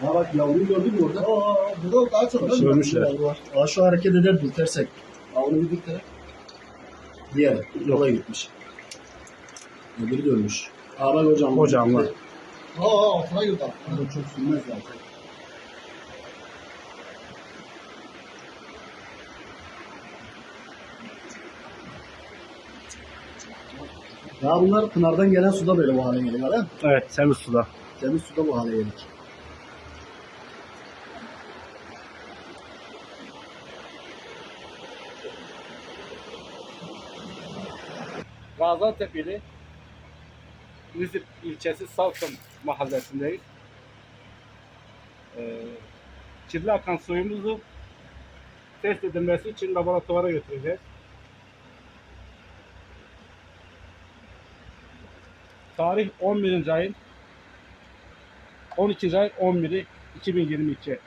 Ha bak yavruyu gördün mü orada? Aa, burada daha çok? Ölmüşler. Var. Aa, şu hareket eder dürtersek. Aa, onu bir dürter. Diğer. Yola gitmiş. Öbürü de ölmüş. Aa bak hocam. Hocam var. Aa altına girdi. Çok sürmez zaten. Ya bunlar Pınar'dan gelen suda böyle bu hale geliyor değil mi? Evet temiz suda. Temiz suda bu hale geldik. Gaziantep ili Nizip ilçesi Salkım mahallesindeyiz. Ee, kirli akan suyumuzu test edilmesi için laboratuvara götüreceğiz. Tarih 11. ayın 12. ay 11'i 2022.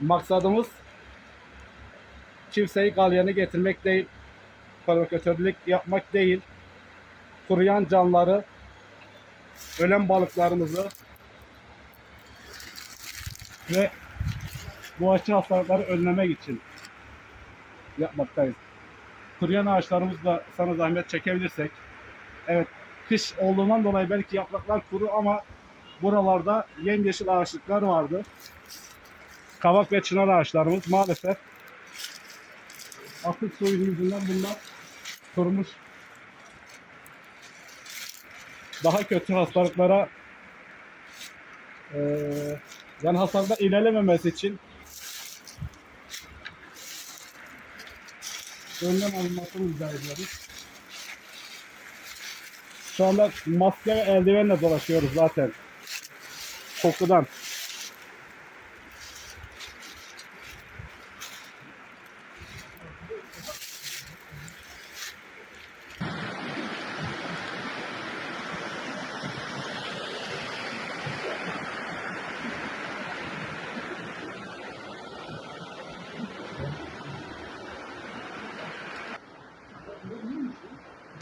Maksadımız kimseyi galyana getirmek değil, provokatörlük yapmak değil, kuruyan canları, ölen balıklarımızı ve bulaşıcı hastalıkları önlemek için yapmaktayız. Kuruyan ağaçlarımızı da sana zahmet çekebilirsek, evet kış olduğundan dolayı belki yapraklar kuru ama buralarda yemyeşil ağaçlıklar vardı. Kavak ve çınar ağaçlarımız maalesef atık suyun yüzünden bunlar kurumuş. Daha kötü hastalıklara eee yani hastalıklar ilerlememesi için önlem alınmasını rica ediyoruz. Şu anda maske ve eldivenle dolaşıyoruz zaten. Kokudan.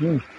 Mm.